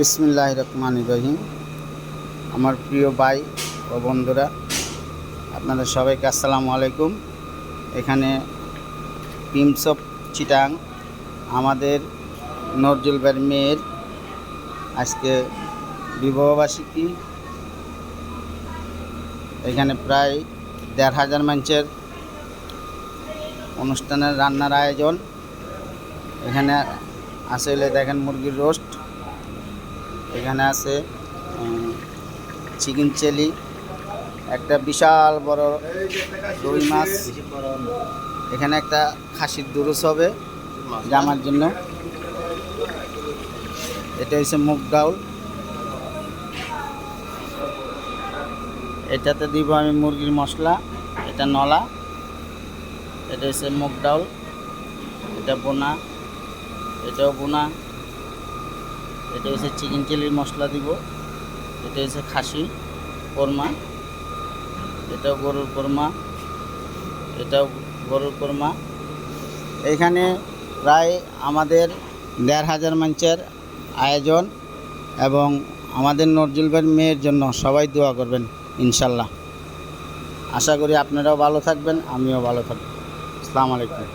বিসমিল্লাহ রহমান রহিম। আমার প্রিয় ভাই ও বন্ধুরা, আপনাদের সবাইকে আসসালামু আলাইকুম। এখানে পিমস অফ চিটাং আমাদের নজরুলবার মেয়ের আজকে বিবাহবার্ষিকী এখানে প্রায় দেড় হাজার মানুষের অনুষ্ঠানের রান্নার আয়োজন। এখানে আসলে দেখেন মুরগির রোস্ট। এখানে আছে চিকেন চিলি, একটা বিশাল বড় রুই মাছ। এখানে একটা খাসির দুরুস হবে জামার জন্য। এটা হচ্ছে মুগ ডাউল এটাতে দিব আমি মুরগির মশলা, এটা নলা, এটা হচ্ছে মুগ ডাউল এটা বোনা এটাও বোনা এটা হচ্ছে চিকেন চিলির মশলা দিব। এটা হচ্ছে খাসি, কোরমা। এটাও গরুর কোরমা। এটাও গরুর কোরমা। এখানে প্রায় আমাদের দেড় হাজার মানুষের আয়োজন এবং আমাদের নজরুলবের মেয়ের জন্য সবাই দোয়া করবেন, ইনশাল্লাহ। আশা করি আপনারাও ভালো থাকবেন, আমিও ভালো থাকব। আসসালামু আলাইকুম।